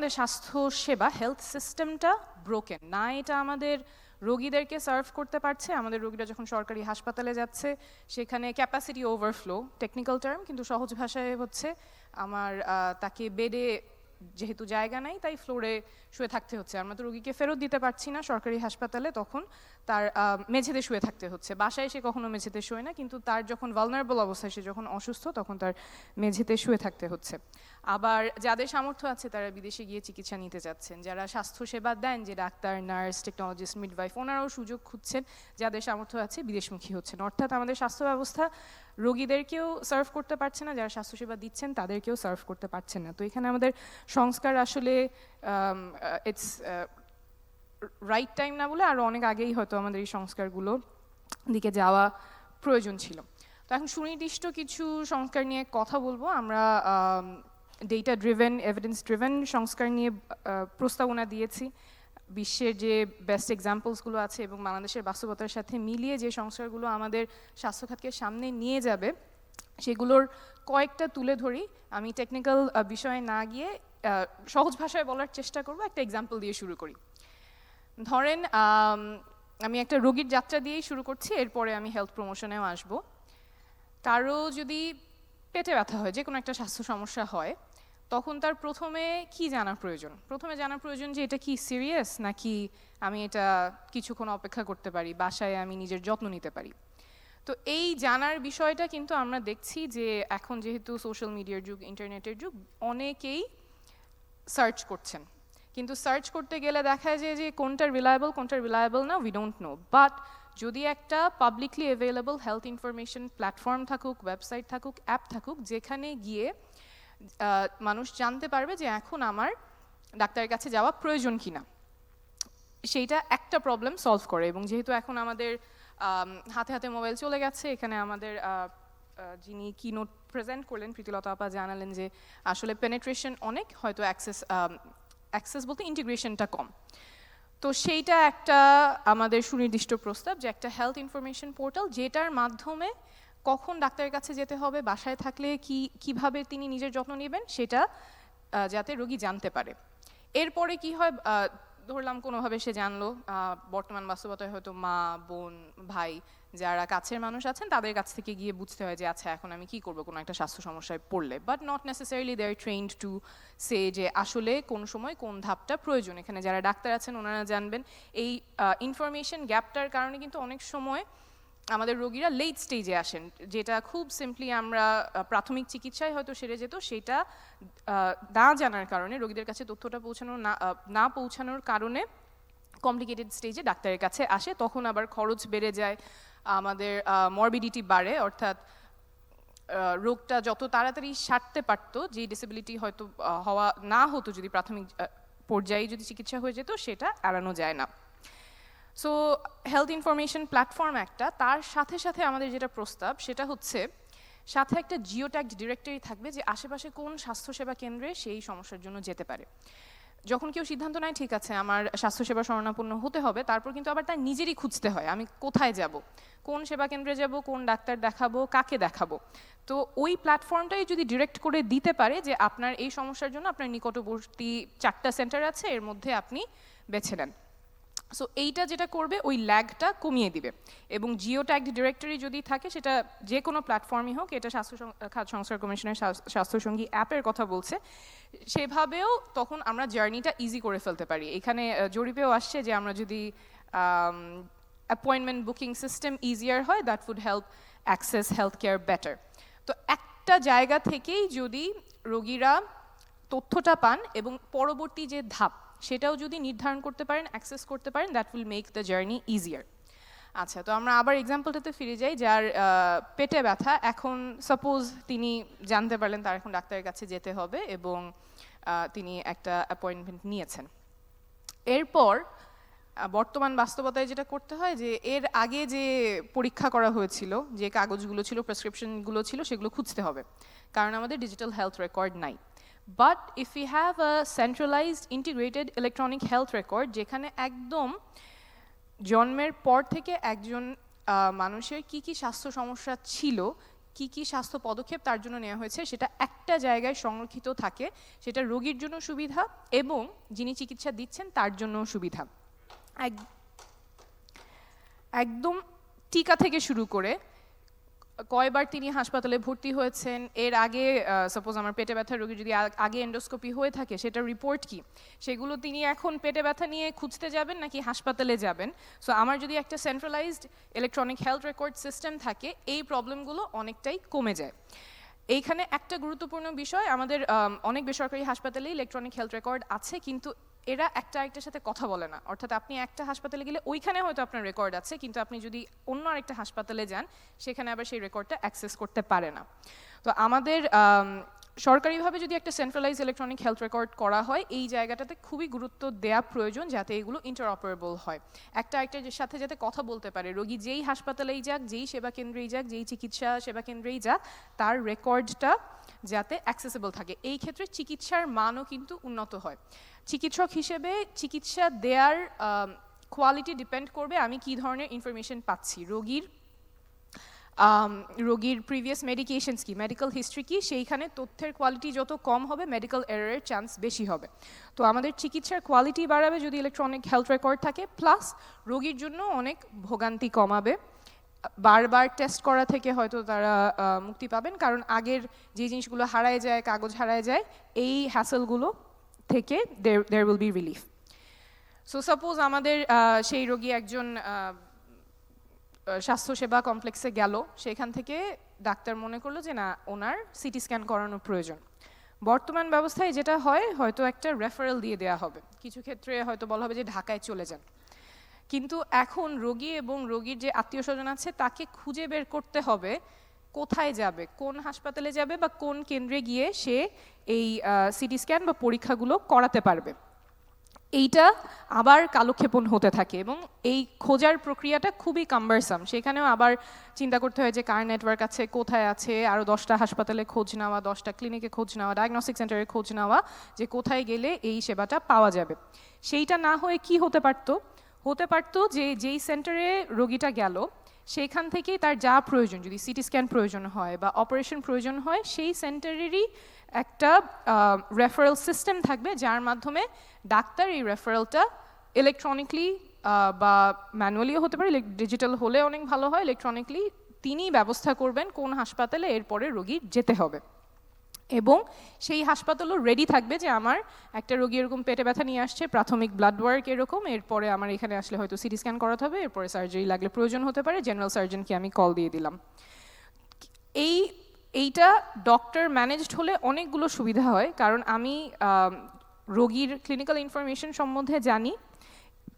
আমাদের স্বাস্থ্য সেবা হেলথ সিস্টেমটা ব্রোকেন না এটা আমাদের রোগীদেরকে সার্ভ করতে পারছে, আমাদের রোগীরা যখন সরকারি হাসপাতালে যাচ্ছে, সেখানে ক্যাপাসিটি ওভারফ্লো টেকনিক্যাল টার্ম কিন্তু সহজ ভাষায় হচ্ছে আমার তাকে বেডে যেহেতু জায়গা নাই, তাই ফ্লোরে শুয়ে থাকতে হচ্ছে। আমরা তো রোগীকে ফেরত দিতে পারছি না সরকারি হাসপাতালে, তখন তার মেঝেতে শুয়ে থাকতে হচ্ছে। বাসায় সে কখনো মেঝেতে শুয়ে না, কিন্তু তার যখন ভালনারেবল অবস্থায় সে যখন অসুস্থ, তখন তার মেঝেতে শুয়ে থাকতে হচ্ছে। আবার যাদের সামর্থ্য আছে তারা বিদেশে গিয়ে চিকিৎসা নিতে যাচ্ছেন। যারা স্বাস্থ্যসেবা দেন, যে ডাক্তার, নার্স টেকনোলজিস্ট মিডওয়াইফ ওনারাও সুযোগ খুঁজছেন, যাদের সামর্থ্য আছে বিদেশমুখী হচ্ছেন। অর্থাৎ আমাদের স্বাস্থ্য ব্যবস্থা রোগীদেরকেও সার্ভ করতে পারছে না, যারা স্বাস্থ্যসেবা দিচ্ছেন তাদেরকেও সার্ভ করতে পারছেন না। তো এখানে আমাদের সংস্কার আসলে ইটস রাইট টাইম না বলে আরও অনেক আগেই হয়তো আমাদের এই সংস্কারগুলোর দিকে যাওয়া প্রয়োজন ছিল। তো এখন সুনির্দিষ্ট কিছু সংস্কার নিয়ে কথা বলব। আমরা ডেটা ড্রিভেন এভিডেন্স ড্রিভেন সংস্কার নিয়ে প্রস্তাবনা দিয়েছি। বিশ্বের যে বেস্ট এক্সাম্পলসগুলো আছে এবং বাংলাদেশের বাস্তবতার সাথে মিলিয়ে যে সংস্কারগুলো আমাদের স্বাস্থ্যখাতকে সামনে নিয়ে যাবে, সেগুলোর কয়েকটা তুলে ধরি। আমি টেকনিক্যাল বিষয়ে না গিয়ে সহজ ভাষায় বলার চেষ্টা করব, একটা এক্সাম্পল দিয়ে শুরু করি। ধরেন, আমি একটা রোগীর যাত্রা দিয়েই শুরু করছি, এরপরে আমি হেলথ প্রমোশনেও আসব। কারও যদি পেটে ব্যথা হয় যে কোনো একটা স্বাস্থ্য সমস্যা হয় তখন তার প্রথমে কি জানার প্রয়োজন? প্রথমে জানার প্রয়োজন যে এটা কি সিরিয়াস নাকি আমি এটা কিছুক্ষণ অপেক্ষা করতে পারি, বাসায় আমি নিজের যত্ন নিতে পারি? তো এই জানার বিষয়টা কিন্তু আমরা দেখছি যে এখন যেহেতু সোশ্যাল মিডিয়ার যুগ ইন্টারনেটের যুগ, অনেকেই সার্চ করছেন। কিন্তু সার্চ করতে গেলে দেখা যায় যে কোনটা রিলায়েবল কোনটা রিলায়েবল না উই ডোন্ট নো বাট যদি একটা publicly available health information platform থাকুক ওয়েবসাইট থাকুক অ্যাপ থাকুক, যেখানে গিয়ে মানুষ জানতে পারবে যে এখন আমার ডাক্তারের কাছে যাওয়া প্রয়োজন কিনা। সেইটা একটা প্রবলেম সলভ করে এবং যেহেতু এখন আমাদের হাতে হাতে মোবাইল চলে গেছে, এখানে আমাদের যিনি কি নোট প্রেজেন্ট করলেন, প্রীতিলতা আপা জানালেন যে আসলে পেনেট্রেশন অনেক, হয়তো অ্যাক্সেস অ্যাক্সেস বলতে ইন্টিগ্রেশনটা কম। তো সেইটা একটা আমাদের সুনির্দিষ্ট প্রস্তাব যে একটা হেলথ ইনফরমেশন পোর্টাল যেটার মাধ্যমে কখন ডাক্তারের কাছে যেতে হবে, বাসায় থাকলে কি, কীভাবে তিনি নিজের যত্ন নেবেন সেটা যাতে রোগী জানতে পারে। এরপরে কি হয় ধরলাম কোনোভাবে সে জানলো বর্তমান বাস্তবতায় হয়তো মা, বোন, ভাই যারা কাছের মানুষ আছেন, তাদের কাছ থেকে গিয়ে বুঝতে হয় যে আচ্ছা এখন আমি কি করব, কোনো একটা স্বাস্থ্য সমস্যায় পড়লে। But not necessarily they are trend to say যে, আসলে কোন সময় কোন ধাপটা প্রয়োজন। এখানে যারা ডাক্তার আছেন, ওনারা জানবেন, এই ইনফরমেশন গ্যাপটার কারণে কিন্তু অনেক সময় আমাদের রোগীরা লেট স্টেজে আসেন, যেটা খুব সিম্পলি আমরা প্রাথমিক চিকিৎসায় হয়তো সেরে যেত, সেটা না জানার কারণে, রোগীদের কাছে তথ্যটা পৌঁছানোর না না পৌঁছানোর কারণে কমপ্লিকেটেড স্টেজে ডাক্তারের কাছে আসে, তখন আবার খরচ বেড়ে যায়, আমাদের মরবিডিটি বাড়ে, অর্থাৎ রোগটা যত তাড়াতাড়ি সারতে পারতো, যে ডিসেবিলিটি হয়তো হওয়া, না হতো যদি প্রাথমিক পর্যায়ে যদি চিকিৎসা হয়ে যেত, সেটা এড়ানো যায় না। সো হেলথ ইনফরমেশন প্ল্যাটফর্ম একটা, তার সাথে সাথে আমাদের যেটা প্রস্তাব, সেটা হচ্ছে সাথে একটা জিওট্যাগ ডিরেক্টরি থাকবে যে আশেপাশে কোন স্বাস্থ্যসেবা কেন্দ্রে সেই সমস্যার জন্য যেতে পারে। যখন কেউ সিদ্ধান্ত নেয়, ঠিক আছে, আমার স্বাস্থ্যসেবা শরণাপন্ন হতে হবে, তারপর কিন্তু আবার তার নিজেরই খুঁজতে হয়, আমি কোথায় যাব? কোন সেবা কেন্দ্রে যাব? কোন ডাক্তার দেখাবো? কাকে দেখাবো? তো ওই প্ল্যাটফর্মটাই যদি ডিরেক্ট করে দিতে পারে যে আপনার এই সমস্যার জন্য আপনার নিকটবর্তী চারটা সেন্টার আছে, এর মধ্যে আপনি বেছে নেন। সো এইটা যেটা করবে, ওই ল্যাগটা কমিয়ে দিবে। এবং জিও ট্যাগ ডিরেক্টরি যদি থাকে, সেটা যে কোনো প্ল্যাটফর্মই হোক, এটা স্বাস্থ্য খাত সংস্কার কমিশনের স্বাস্থ্যসঙ্গী অ্যাপের কথা বলছে, সেভাবেও তখন আমরা জার্নিটা ইজি করে ফেলতে পারি। এখানে জরিপেও আসছে যে আমরা যদি অ্যাপয়েন্টমেন্ট বুকিং সিস্টেম ইজিয়ার হয় that would help access health care better তো একটা জায়গা থেকেই যদি রোগীরা তথ্যটা পান এবং পরবর্তী যে ধাপ সেটাও যদি নির্ধারণ করতে পারেন অ্যাক্সেস করতে পারেন that will make the journey easier আচ্ছা তো আমরা আবার এক্সাম্পলটাতে ফিরে যাই, যার পেটে ব্যথা। এখন সাপোজ তিনি জানতে পারলেন তার এখন ডাক্তারের কাছে যেতে হবে এবং তিনি একটা অ্যাপয়েন্টমেন্ট নিয়েছেন। এরপর বর্তমান বাস্তবতায় যেটা করতে হয় যে, এর আগে যে পরীক্ষা করা হয়েছিল, যে কাগজগুলো ছিল প্রেসক্রিপশনগুলো ছিল, সেগুলো খুঁজতে হবে। কারণ আমাদের ডিজিটাল হেলথ রেকর্ড নাই। But if you have a centralised integrated electronic health record যেখানে একদম জন্মের পর থেকে একজন মানুষের কি কি স্বাস্থ্য সমস্যা ছিল, কি কি স্বাস্থ্য পদক্ষেপ তার জন্য নেওয়া হয়েছে, সেটা একটা জায়গায় সংরক্ষিত থাকে, সেটা রোগীর জন্য সুবিধা এবং যিনি চিকিৎসা দিচ্ছেন তার জন্য সুবিধা। এক- একদম টিকা থেকে শুরু করে কয়বার তিনি হাসপাতালে ভর্তি হয়েছেন, এর আগে সাপোজ আমার পেটে ব্যথা রোগী যদি আগে এন্ডোস্কোপি হয়ে থাকে, সেটার রিপোর্ট কি? সেগুলো তিনি এখন পেটে ব্যথা নিয়ে খুঁজতে যাবেন নাকি হাসপাতালে যাবেন? সো আমার যদি একটা centralised electronic health record system থাকে, এই প্রবলেমগুলো অনেকটাই কমে যায়। এইখানে একটা গুরুত্বপূর্ণ বিষয়, আমাদের অনেক বেসরকারি হাসপাতালে ইলেকট্রনিক হেলথ রেকর্ড আছে, কিন্তু এরা একটা আরেকটার সাথে কথা বলে না। অর্থাৎ আপনি একটা হাসপাতালে গেলে ওইখানে হয়তো আপনার রেকর্ড আছে, কিন্তু আপনি যদি অন্য আরেকটা হাসপাতালে যান, সেখানে আবার সেই রেকর্ডটা অ্যাক্সেস করতে পারে না। তো আমাদের সরকারিভাবে যদি একটা সেন্ট্রালাইজ ইলেকট্রনিক হেলথ রেকর্ড করা হয়, এই জায়গাটাতে খুবই গুরুত্ব দেওয়া প্রয়োজন যাতে এগুলো ইন্টারঅপারেবল হয়। একটা আরেকটার সাথে যাতে কথা বলতে পারে, রোগী যেই হাসপাতালেই যাক, যেই সেবা কেন্দ্রেই যাক, যেই চিকিৎসা সেবা কেন্দ্রেই যাক, তার রেকর্ডটা যাতে অ্যাক্সেসেবল থাকে। এই ক্ষেত্রে চিকিৎসার মানও কিন্তু উন্নত হয়। চিকিৎসক হিসেবে চিকিৎসা দেওয়ার কোয়ালিটি ডিপেন্ড করবে আমি কী ধরনের ইনফরমেশন পাচ্ছি। রোগীর রোগীর প্রিভিয়াস মেডিকেশনস কি মেডিকেল হিস্ট্রি কি, সেইখানে তথ্যের কোয়ালিটি যত কম হবে মেডিকেল এররের চান্স বেশি হবে। তো আমাদের চিকিৎসার কোয়ালিটি বাড়াবে যদি ইলেকট্রনিক হেলথ রেকর্ড থাকে প্লাস রোগীর জন্য অনেক ভোগান্তি কমাবে। বারবার টেস্ট করা থেকে হয়তো তারা মুক্তি পাবেন। কারণ আগের যে জিনিসগুলো হারায় যায়, কাগজ হারায় যায়, এই হ্যাসেলগুলো থেকে there will be relief so suppose আমাদের সেই রোগী একজন স্বাস্থ্যসেবা কমপ্লেক্সে গেল। সেখান থেকে ডাক্তার মনে করল যে, না, ওনার সিটি স্ক্যান করানোর প্রয়োজন। বর্তমান ব্যবস্থায় যেটা হয়, হয়তো একটা রেফারেল দিয়ে দেওয়া হবে। কিছু ক্ষেত্রে হয়তো বলা হবে যে, ঢাকায় চলে যান। কিন্তু এখন রোগী এবং রোগীর যে আত্মীয় স্বজন আছে, তাকে খুঁজে বের করতে হবে কোথায় যাবে, কোন হাসপাতালে যাবে বা কোন কেন্দ্রে গিয়ে সে এই সিটি স্ক্যান বা পরীক্ষাগুলো করাতে পারবে। এইটা আবার কালক্ষেপণ হতে থাকে এবং এই খোঁজার প্রক্রিয়াটা খুবই কাম্বারসাম সেখানেও আবার চিন্তা করতে হয় যে কার নেটওয়ার্ক আছে, কোথায় আছে আরও দশটা হাসপাতালে খোঁজ নেওয়া, দশটা ক্লিনিকে খোঁজ নেওয়া ডায়াগনস্টিক সেন্টারে খোঁজ নেওয়া যে কোথায় গেলে এই সেবাটা পাওয়া যাবে। সেইটা না হয়ে কি হতে পারতো? হতে পারতো যে যেই সেন্টারে রোগীটা গেল, সেইখান থেকেই তার যা প্রয়োজন, যদি সিটি স্ক্যান প্রয়োজন হয় বা অপারেশন প্রয়োজন হয়, সেই সেন্টারেরই একটা রেফারেল সিস্টেম থাকবে যার মাধ্যমে ডাক্তার এই রেফারেলটা ইলেকট্রনিকলি বা ম্যানুয়ালিও হতে পারে ডিজিটাল হলে অনেক ভালো হয় ইলেকট্রনিকলি তিনি ব্যবস্থা করবেন কোন হাসপাতালে এরপরে রোগীর যেতে হবে। এবং সেই হাসপাতালও রেডি থাকবে যে আমার একটা রোগী এরকম পেটে ব্যথা নিয়ে আসছে, প্রাথমিক ব্লাড ওয়ার্ক এরকম, এরপরে আমার এখানে আসলে হয়তো সিটি স্ক্যান করাতে হবে, এরপরে সার্জারি লাগলে প্রয়োজন হতে পারে জেনারেল সার্জনকে আমি কল দিয়ে দিলাম। এই, এইটা ডক্টর ম্যানেজড হলে অনেকগুলো সুবিধা হয়, কারণ আমি রোগীর ক্লিনিক্যাল ইনফরমেশন সম্বন্ধে জানি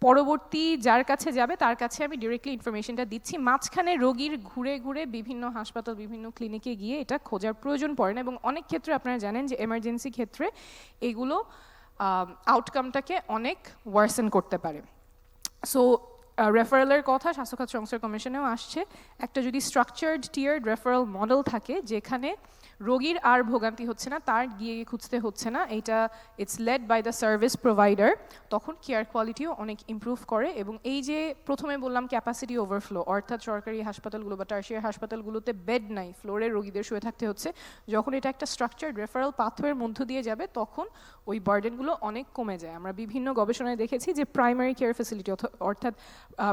পরবর্তী যার কাছে যাবে, তার কাছে আমি ডিরেক্টলি ইনফরমেশনটা দিচ্ছি। মাঝখানে রোগীর ঘুরে ঘুরে বিভিন্ন হাসপাতাল, বিভিন্ন ক্লিনিকে গিয়ে এটা খোঁজার প্রয়োজন পড়ে না এবং অনেক ক্ষেত্রে আপনারা জানেন যে এমার্জেন্সি ক্ষেত্রে এগুলো আউটকামটাকে অনেক ওয়ার্সেন করতে পারে। সো রেফারেলের কথা স্বাস্থ্য খাত সংস্কার কমিশনেও আসছে। একটা যদি স্ট্রাকচার্ড টিয়ার্ড রেফারেল মডেল থাকে, যেখানে রোগীর আর ভোগান্তি হচ্ছে না, তার গিয়ে খুঁজতে হচ্ছে না এটা it's led by the service provider তখন কেয়ার কোয়ালিটিও অনেক ইমপ্রুভ করে এবং এই যে প্রথমে বললাম ক্যাপাসিটি ওভারফ্লো অর্থাৎ সরকারি হাসপাতালগুলো বা টার্সিয়ার হাসপাতালগুলোতে বেড নাই ফ্লোরে রোগীদের শুয়ে থাকতে হচ্ছে, যখন এটা একটা স্ট্রাকচার্ড রেফারেল পাথওয়ের মধ্য দিয়ে যাবে, তখন ওই বার্ডেনগুলো অনেক কমে যায়। আমরা বিভিন্ন গবেষণায় দেখেছি যে প্রাইমারি কেয়ার ফেসিলিটি অর্থাৎ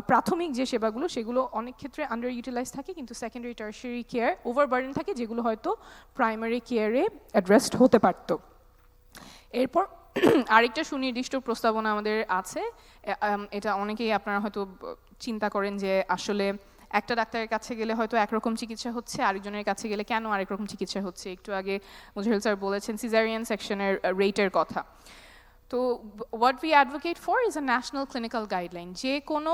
প্রাথমিক যে সেবাগুলো, সেগুলো অনেক ক্ষেত্রে আন্ডার ইউটিলাইজ থাকে, কিন্তু secondary tertiary care over burden থাকে, যেগুলো হয়তো প্রাইমারি কেয়ারে অ্যাড্রেসড হতে পারতো। এরপর আরেকটা সুনির্দিষ্ট প্রস্তাবনা আমাদের আছে। এটা অনেকেই আপনারা হয়তো চিন্তা করেন যে আসলে একটা ডাক্তারের কাছে গেলে হয়তো একরকম চিকিৎসা হচ্ছে, আরেকজনের কাছে গেলে কেন আরেক রকম চিকিৎসা হচ্ছে? একটু আগে মুজাহিল স্যার বলেছেন সিজারিয়ান সেকশনের রেটের কথা। তো what we advocate for is a national clinical guideline যে কোনো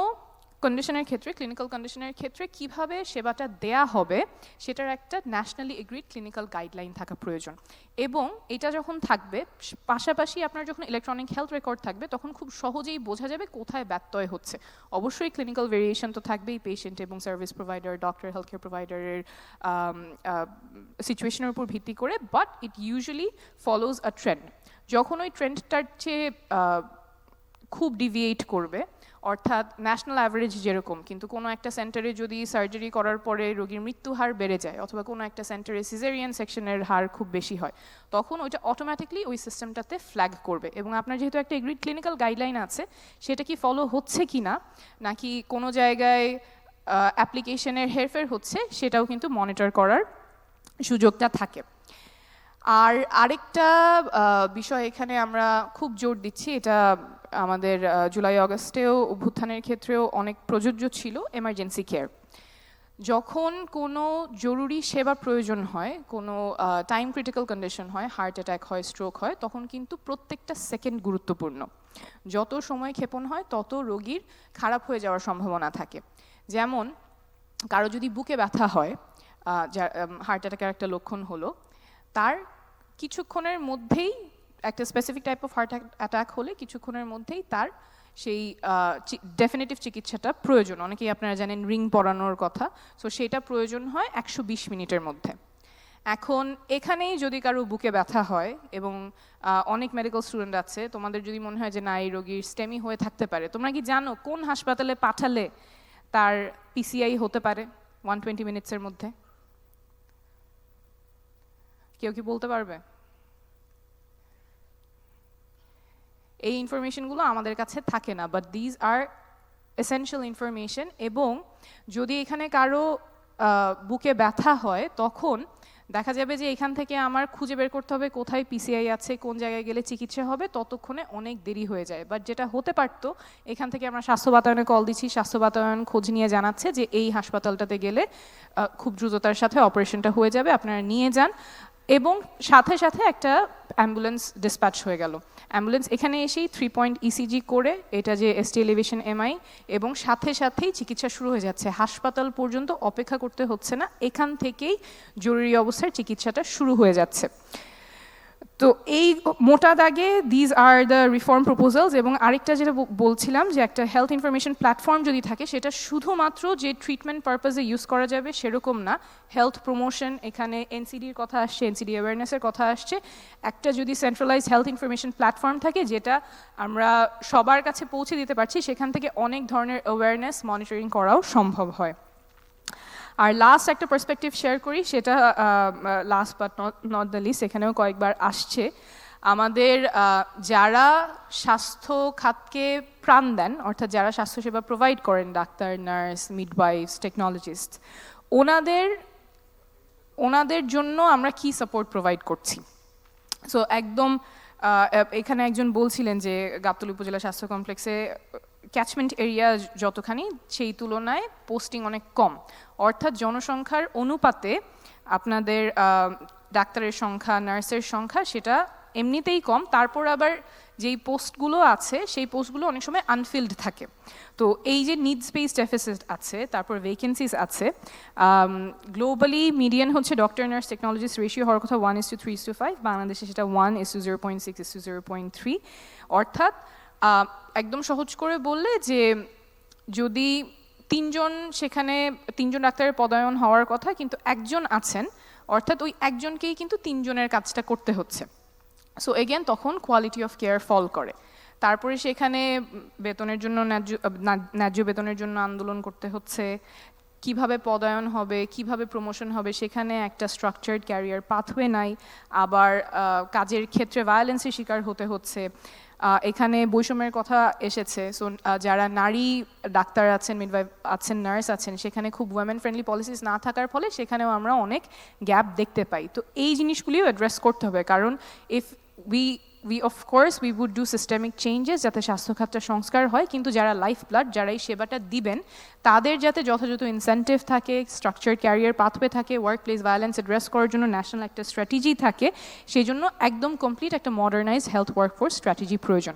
কন্ডিশনের ক্ষেত্রে ক্লিনিক্যাল কন্ডিশনের ক্ষেত্রে কীভাবে সেবাটা দেয়া হবে, সেটার একটা ন্যাশনালি এগ্রিড ক্লিনিক্যাল গাইডলাইন থাকা প্রয়োজন। এবং এটা যখন থাকবে, পাশাপাশি আপনার যখন ইলেকট্রনিক হেলথ রেকর্ড থাকবে, তখন খুব সহজেই বোঝা যাবে কোথায় ব্যত্যয় হচ্ছে। অবশ্যই ক্লিনিক্যাল ভেরিয়েশন তো থাকবেই পেশেন্ট এবং service provider doctor health care প্রোভাইডারের সিচুয়েশনের উপর ভিত্তি করে but it usually follows a trend যখন ওই ট্রেন্ডটার চেয়ে খুব ডিভিয়েট করবে, অর্থাৎ ন্যাশনাল অ্যাভারেজ যেরকম, কিন্তু কোনো একটা সেন্টারে যদি সার্জারি করার পরে রোগীর মৃত্যু হার বেড়ে যায় অথবা কোনো একটা সেন্টারে সিজারিয়ান সেকশনের হার খুব বেশি হয়, তখন ওইটা অটোমেটিকলি ওই সিস্টেমটাতে ফ্ল্যাগ করবে। এবং আপনার যেহেতু একটা এগ্রিড ক্লিনিক্যাল গাইডলাইন আছে, সেটা কি ফলো হচ্ছে কি না, নাকি কোনো জায়গায় অ্যাপ্লিকেশনের হেরফের হচ্ছে, সেটাও কিন্তু মনিটর করার সুযোগটা থাকে। আর আরেকটা বিষয় এখানে আমরা খুব জোর দিচ্ছি, এটা আমাদের জুলাই অগস্টেও অভ্যুত্থানের ক্ষেত্রেও অনেক প্রযোজ্য ছিল এমার্জেন্সি কেয়ার যখন কোনো জরুরি সেবা প্রয়োজন হয়, কোনো টাইম ক্রিটিক্যাল কন্ডিশন হয় হার্ট অ্যাটাক হয় স্ট্রোক হয়, তখন কিন্তু প্রত্যেকটা সেকেন্ড গুরুত্বপূর্ণ। যত সময় ক্ষেপণ হয়, তত রোগীর খারাপ হয়ে যাওয়ার সম্ভাবনা থাকে। যেমন, কারও যদি বুকে ব্যথা হয় হার্ট অ্যাটাকের একটা লক্ষণ হলো, তার কিছুক্ষণের মধ্যেই একটা specific type of heart attack হলে কিছুক্ষণের মধ্যেই তার সেই ডেফিনেটিভ চিকিৎসাটা প্রয়োজন। অনেকেই আপনারা জানেন রিং পরানোর কথা। সো সেটা প্রয়োজন হয় একশো বিশ মিনিটের মধ্যে। এখন এখানেই যদি কারও বুকে ব্যথা হয় এবং অনেক মেডিকেল স্টুডেন্ট আছে, তোমাদের যদি মনে হয় যে না, এই রোগীর স্টেমি হয়ে থাকতে পারে, তোমরা কি জানো কোন হাসপাতালে পাঠালে তার পিসিআই হতে পারে ওয়ান টোয়েন্টি মিনিটসের মধ্যে? কেউ কি বলতে পারবে? এই ইনফরমেশনগুলো আমাদের কাছে থাকে না but these are essential information এবং যদি এখানে কারও বুকে ব্যথা হয়, তখন দেখা যাবে যে এখান থেকে আমার খুঁজে বের করতে হবে কোথায় পিসিআই আছে, কোন জায়গায় গেলে চিকিৎসা হবে, ততক্ষণে অনেক দেরি হয়ে যায়। বাট যেটা হতে পারতো, এখান থেকে আমরা স্বাস্থ্য বাতায়নে কল দিচ্ছি, স্বাস্থ্য বাতায়ন খোঁজ নিয়ে জানাচ্ছে যে এই হাসপাতালটাতে গেলে খুব দ্রুততার সাথে অপারেশনটা হয়ে যাবে, আপনারা নিয়ে যান। এবং সাথে সাথে একটা অ্যাম্বুলেন্স ডিসপ্যাচ হয়ে গেল। অ্যাম্বুলেন্স এখানে এসেই থ্রি পয়েন্ট ইসিজি করে, এটা যে এসটি এলিভেশন এমআই এবং সাথে সাথেই চিকিৎসা শুরু হয়ে যাচ্ছে। হাসপাতাল পর্যন্ত অপেক্ষা করতে হচ্ছে না, এখান থেকেই জরুরি অবস্থায় চিকিৎসাটা শুরু হয়ে যাচ্ছে। তো এই মোটা দাগে these are the reform proposals এবং আরেকটা যেটা বলছিলাম যে একটা হেলথ ইনফরমেশন প্ল্যাটফর্ম যদি থাকে, সেটা শুধুমাত্র যে ট্রিটমেন্ট পারপাজে ইউজ করা যাবে সেরকম না। হেলথ প্রমোশন এখানে এনসিডির কথা আসছে এনসিডি অ্যাওয়ারনেসের কথা আসছে। একটা যদি সেন্ট্রালাইজ হেলথ ইনফরমেশন প্ল্যাটফর্ম থাকে, যেটা আমরা সবার কাছে পৌঁছে দিতে পারছি, সেখান থেকে অনেক ধরনের অ্যাওয়ারনেস মনিটরিং করাও সম্ভব হয়। আর লাস্ট একটা পার্সপেক্টিভ শেয়ার করি, সেটা last but not the least এখানেও কয়েকবার আসছে। আমাদের যারা স্বাস্থ্য খাতকে প্রাণ দেন, অর্থাৎ যারা স্বাস্থ্যসেবা প্রোভাইড করেন, ডাক্তার নার্স মিডওয়াইফস টেকনোলজিস্ট ওনাদের ওনাদের জন্য আমরা কি সাপোর্ট প্রোভাইড করছি? সো একদম এখানে একজন বলছিলেন যে গাবতলী উপজেলা স্বাস্থ্য কমপ্লেক্সে ক্যাচমেন্ট এরিয়া যতখানি, সেই তুলনায় পোস্টিং অনেক কম। অর্থাৎ জনসংখ্যার অনুপাতে আপনাদের ডাক্তারের সংখ্যা, নার্সের সংখ্যা সেটা এমনিতেই কম। তারপর আবার যেই পোস্টগুলো আছে, সেই পোস্টগুলো অনেক সময় আনফিল্ড থাকে। তো এই যে নিড স্পেস ডেফিসিট আছে, তারপর ভেকেন্সিস আছে গ্লোবালি মিডিয়ান হচ্ছে ডক্টর নার্স টেকনোলজিস্ট রেশিও হওয়ার কথা one is to three is to five বাংলাদেশে সেটা one is to zero point six is to zero point three অর্থাৎ একদম সহজ করে বললে যে যদি তিনজন সেখানে, তিনজন ডাক্তারের পদায়ন হওয়ার কথা কিন্তু একজন আছেন, অর্থাৎ ওই একজনকেই কিন্তু তিনজনের কাজটা করতে হচ্ছে। সো এগেন তখন কোয়ালিটি অফ কেয়ার ফল করে। তারপরে সেখানে বেতনের জন্য ন্যায্য ন্যায্য বেতনের জন্য আন্দোলন করতে হচ্ছে। কীভাবে পদায়ন হবে, কীভাবে প্রমোশন হবে, সেখানে একটা স্ট্রাকচার্ড ক্যারিয়ার পাথওয়ে নাই। আবার কাজের ক্ষেত্রে ভায়োলেন্সের শিকার হতে হচ্ছে। এখানে বৈষম্যের কথা এসেছে। সো যারা নারী ডাক্তার আছেন মিডওয়াইফ আছেন নার্স আছেন, সেখানে খুব ওয়ামেন ফ্রেন্ডলি পলিসিস না থাকার ফলে সেখানেও আমরা অনেক গ্যাপ দেখতে পাই। তো এই জিনিসগুলিও অ্যাড্রেস করতে হবে। কারণ if we we of course we would do systemic changes যাতে স্বাস্থ্যখাতটা সংস্কার হয়, কিন্তু যারা লাইফ ব্লাড যারা এই সেবাটা দিবেন, তাদের যাতে যথাযথ ইনসেন্টিভ থাকে স্ট্রাকচার ক্যারিয়ার পাথওয়ে থাকে ওয়ার্ক প্লেস ভায়োলেন্স অ্যাড্রেস করার জন্য ন্যাশনাল একটা স্ট্র্যাটেজি থাকে সেই জন্য একদম কমপ্লিট একটা মডার্নাইজ হেলথ ওয়ার্কফোর্স স্ট্র্যাটেজি প্রয়োজন।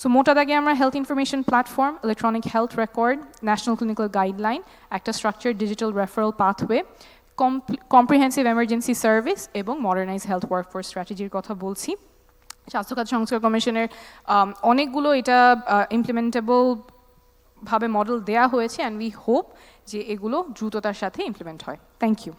সো মোটা দাগে আমরা health information platform electronic health record national clinical guideline একটা structure digital referral pathway comprehensive emergency service এবং মডার্নাইজ হেলথ ওয়ার্কফোর্স স্ট্র্যাটেজির কথা বলছি। স্বাস্থ্যখাত সংস্কার কমিশনের অনেকগুলো এটা ইমপ্লিমেন্টেবল ভাবে মডেল দেয়া হয়েছে অ্যান্ড উই হোপ যে এগুলো দ্রুততার সাথে ইমপ্লিমেন্ট হয়। Thank you